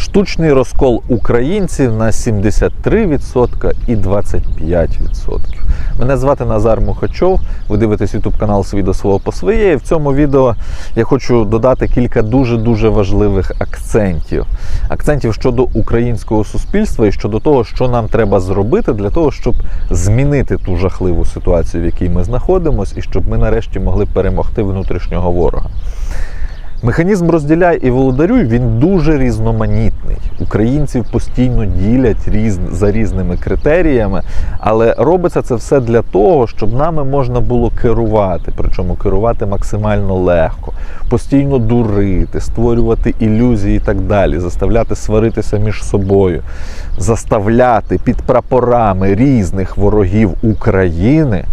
Штучний розкол українців на 73% і 25%. Мене звати Назар Мухачов. Ви дивитесь YouTube канал «Свій до свого по своє. І в цьому відео я хочу додати кілька дуже-дуже важливих акцентів. Акцентів щодо українського суспільства і щодо того, що нам треба зробити для того, щоб змінити ту жахливу ситуацію, в якій ми знаходимося, і щоб ми нарешті могли перемогти внутрішнього ворога. Механізм розділяй і володарюй він дуже різноманітний. Українців постійно ділять різ... за різними критеріями, але робиться це все для того, щоб нами можна було керувати, причому керувати максимально легко, постійно дурити, створювати ілюзії і так далі, заставляти сваритися між собою, заставляти під прапорами різних ворогів України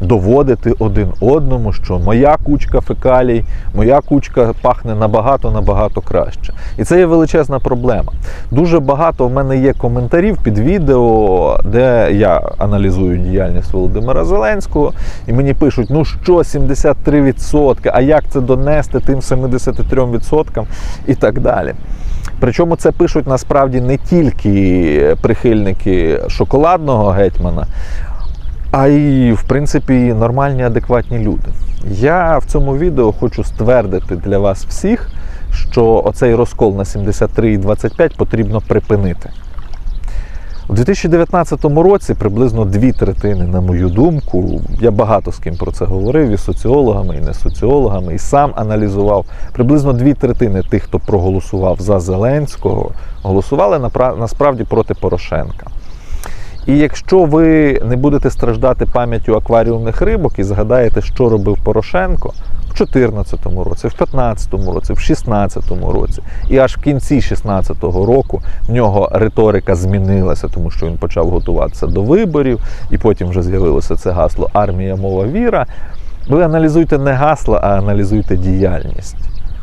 доводити один одному, що моя кучка фекалій, моя кучка пахне набагато набагато краще. І це є величезна проблема. Дуже багато в мене є коментарів під відео, де я аналізую діяльність Володимира Зеленського, і мені пишуть: ну що, 73%, а як це донести тим 73% і так далі. Причому це пишуть насправді не тільки прихильники шоколадного гетьмана, а й, в принципі, нормальні, адекватні люди. Я в цьому відео хочу ствердити для вас всіх, що оцей розкол на 73 і 25 потрібно припинити. У 2019 році приблизно дві третини, на мою думку, я багато з ким про це говорив, і соціологами, і не соціологами, і сам аналізував. Приблизно дві третини тих, хто проголосував за Зеленського, голосували насправді проти Порошенка. І якщо ви не будете страждати пам'яттю акваріумних рибок і згадаєте, що робив Порошенко в 2014 році, в 2015 році, в 2016 році, і аж в кінці 2016 року в нього риторика змінилася, тому що він почав готуватися до виборів, і потім вже з'явилося це гасло Армія, мова, віра. Ви аналізуйте не гасла, а аналізуйте діяльність.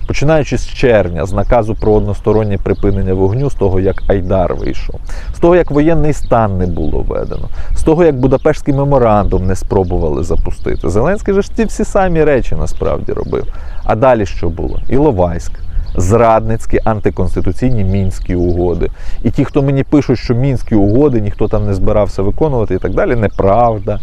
Починаючи з червня, з наказу про одностороннє припинення вогню, з того, як Айдар вийшов, з того, як воєнний стан не було введено, з того, як Будапештський меморандум не спробували запустити. Зеленський же ж ці всі самі речі насправді робив. А далі що було? Іловайськ. Зрадницькі антиконституційні мінські угоди. І ті, хто мені пишуть, що мінські угоди ніхто там не збирався виконувати і так далі, неправда.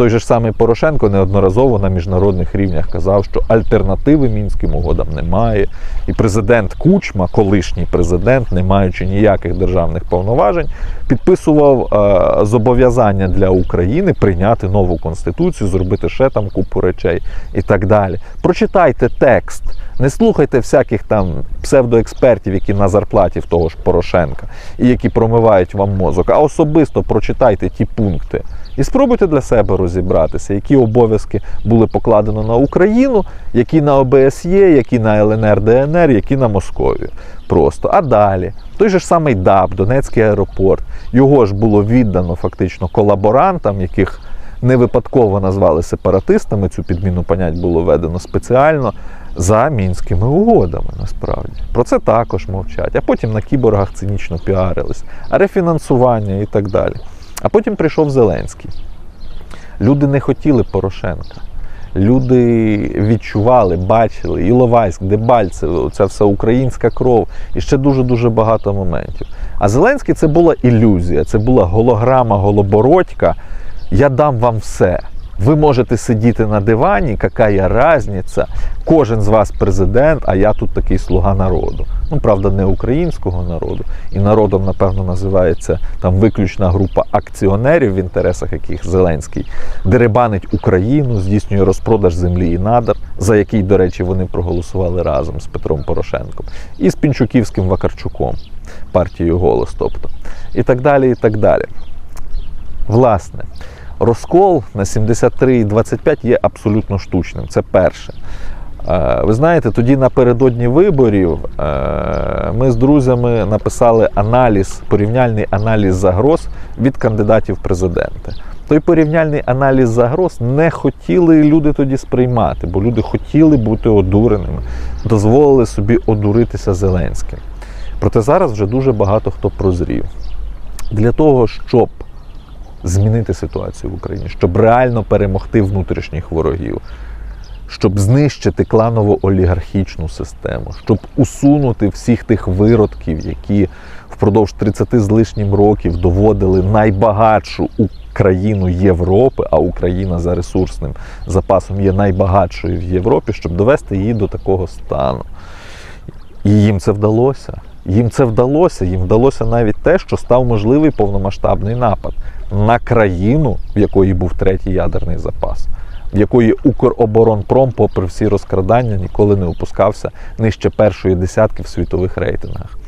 Той же ж самий Порошенко неодноразово на міжнародних рівнях казав, що альтернативи мінським угодам немає. І президент Кучма, колишній президент, не маючи ніяких державних повноважень, підписував е, зобов'язання для України прийняти нову конституцію, зробити ще там купу речей і так далі. Прочитайте текст. Не слухайте всяких там псевдоекспертів, які на зарплаті в того ж Порошенка, і які промивають вам мозок, а особисто прочитайте ті пункти. І спробуйте для себе розібратися, які обов'язки були покладено на Україну, які на ОБСЄ, які на ЛНР, ДНР, які на Московію. Просто. А далі, той же ж самий ДАБ, Донецький аеропорт, його ж було віддано фактично колаборантам, яких не випадково назвали сепаратистами. Цю підміну понять було введено спеціально за мінськими угодами. Насправді про це також мовчать. А потім на кіборгах цинічно піарились, а рефінансування і так далі. А потім прийшов Зеленський. Люди не хотіли Порошенка. Люди відчували, бачили Іловайськ, Дебальцеве, ця вся українська кров і ще дуже-дуже багато моментів. А Зеленський це була ілюзія, це була голограма, голобородька. Я дам вам все. Ви можете сидіти на дивані, яка різниця, кожен з вас президент, а я тут такий слуга народу. Ну, правда, не українського народу. І народом, напевно, називається там виключна група акціонерів, в інтересах яких Зеленський деребанить Україну, здійснює розпродаж землі і надр, за який, до речі, вони проголосували разом з Петром Порошенком, і з Пінчуківським Вакарчуком, партією голос, тобто, і так далі, і так далі. Власне. Розкол на 73,25 є абсолютно штучним. Це перше. Ви знаєте, тоді напередодні виборів ми з друзями написали аналіз, порівняльний аналіз загроз від кандидатів в президенти. Той порівняльний аналіз загроз не хотіли люди тоді сприймати, бо люди хотіли бути одуреними, дозволили собі одуритися Зеленським. Проте зараз вже дуже багато хто прозрів. Для того, щоб змінити ситуацію в Україні, щоб реально перемогти внутрішніх ворогів, щоб знищити кланово олігархічну систему, щоб усунути всіх тих виродків, які впродовж 30 з лишнім років доводили найбагатшу країну Європи, а Україна за ресурсним запасом є найбагатшою в Європі, щоб довести її до такого стану. І їм це вдалося. Їм це вдалося. Їм вдалося навіть те, що став можливий повномасштабний напад на країну, в якої був третій ядерний запас, в якої Укроборонпром, попри всі розкрадання, ніколи не опускався нижче першої десятки в світових рейтингах.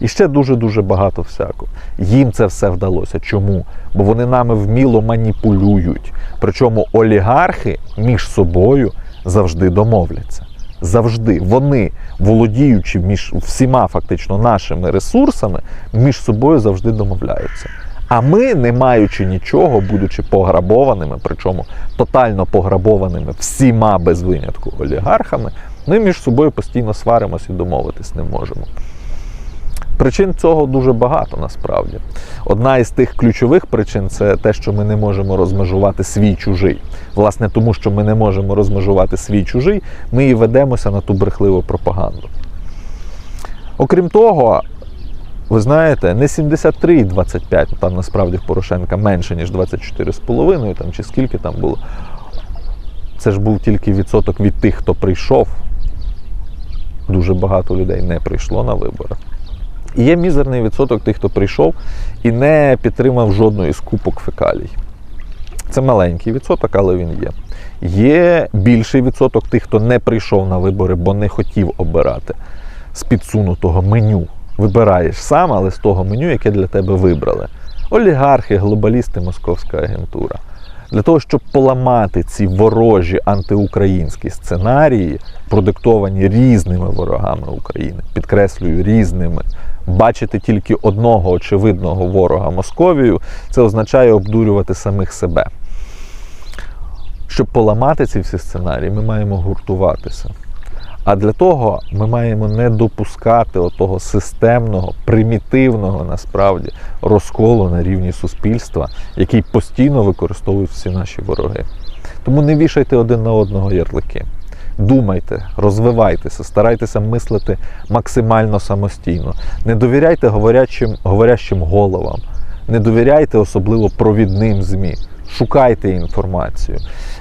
І ще дуже-дуже багато всякого. Їм це все вдалося. Чому? Бо вони нами вміло маніпулюють. Причому олігархи між собою завжди домовляться. Завжди вони, володіючи між всіма фактично нашими ресурсами, між собою завжди домовляються. А ми, не маючи нічого, будучи пограбованими, причому тотально пограбованими всіма без винятку олігархами, ми між собою постійно сваримося і домовитись не можемо. Причин цього дуже багато насправді. Одна із тих ключових причин це те, що ми не можемо розмежувати свій чужий. Власне, тому що ми не можемо розмежувати свій чужий, ми і ведемося на ту брехливу пропаганду. Окрім того, ви знаєте, не 73,25, там насправді в Порошенка менше, ніж 24,5, там чи скільки там було. Це ж був тільки відсоток від тих, хто прийшов. Дуже багато людей не прийшло на вибори. І є мізерний відсоток тих, хто прийшов і не підтримав жодної з купок фекалій. Це маленький відсоток, але він є. Є більший відсоток тих, хто не прийшов на вибори, бо не хотів обирати з підсунутого меню. Вибираєш сам, але з того меню, яке для тебе вибрали. Олігархи, глобалісти, московська агентура. Для того, щоб поламати ці ворожі антиукраїнські сценарії, продиктовані різними ворогами України, підкреслюю, різними. Бачити тільки одного очевидного ворога Московію, це означає обдурювати самих себе. Щоб поламати ці всі сценарії, ми маємо гуртуватися. А для того ми маємо не допускати отого системного, примітивного насправді розколу на рівні суспільства, який постійно використовують всі наші вороги. Тому не вішайте один на одного ярлики. Думайте, розвивайтеся, старайтеся мислити максимально самостійно. Не довіряйте говорячим, говорящим головам, не довіряйте особливо провідним ЗМІ. Шукайте інформацію.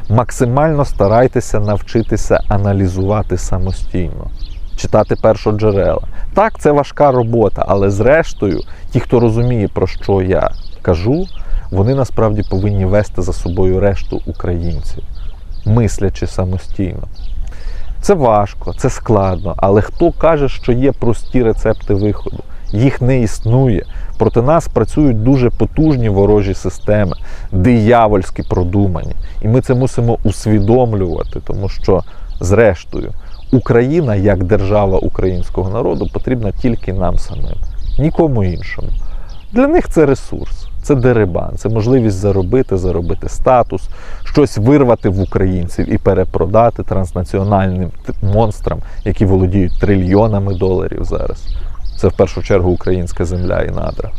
Максимально старайтеся навчитися аналізувати самостійно, читати першоджерела. Так, це важка робота, але зрештою, ті, хто розуміє, про що я кажу, вони насправді повинні вести за собою решту українців, мислячи самостійно. Це важко, це складно, але хто каже, що є прості рецепти виходу? Їх не існує. Проти нас працюють дуже потужні ворожі системи, диявольські продумані. І ми це мусимо усвідомлювати, тому що, зрештою, Україна як держава українського народу потрібна тільки нам самим, нікому іншому. Для них це ресурс, це дерибан, це можливість заробити, заробити статус, щось вирвати в українців і перепродати транснаціональним монстрам, які володіють трильйонами доларів зараз. Це в першу чергу українська земля і надра.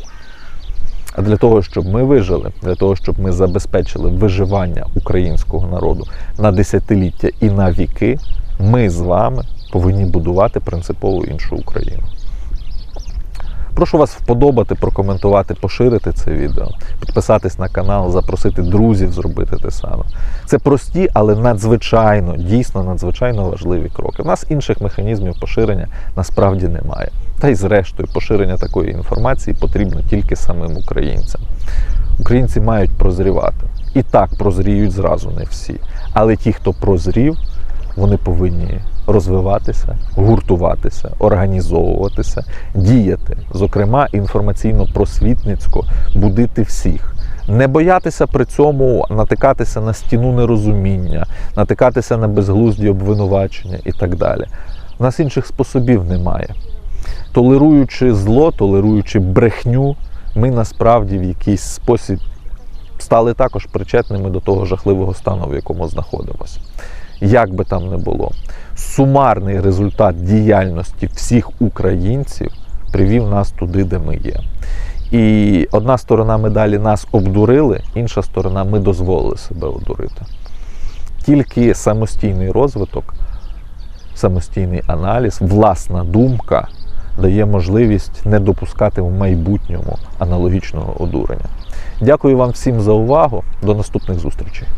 А для того, щоб ми вижили, для того, щоб ми забезпечили виживання українського народу на десятиліття і на віки, ми з вами повинні будувати принципово іншу Україну. Прошу вас вподобати, прокоментувати, поширити це відео, підписатись на канал, запросити друзів зробити те саме. Це прості, але надзвичайно, дійсно надзвичайно важливі кроки. У нас інших механізмів поширення насправді немає. Та й зрештою, поширення такої інформації потрібно тільки самим українцям. Українці мають прозрівати. І так прозріють зразу не всі. Але ті, хто прозрів, вони повинні розвиватися, гуртуватися, організовуватися, діяти, зокрема інформаційно-просвітницько, будити всіх. Не боятися при цьому натикатися на стіну нерозуміння, натикатися на безглузді обвинувачення і так далі. У нас інших способів немає. Толеруючи зло, толеруючи брехню, ми насправді в якийсь спосіб стали також причетними до того жахливого стану, в якому знаходимося. Як би там не було, сумарний результат діяльності всіх українців привів нас туди, де ми є. І одна сторона медалі нас обдурили, інша сторона ми дозволили себе одурити. Тільки самостійний розвиток, самостійний аналіз, власна думка дає можливість не допускати в майбутньому аналогічного одурення. Дякую вам всім за увагу. До наступних зустрічей.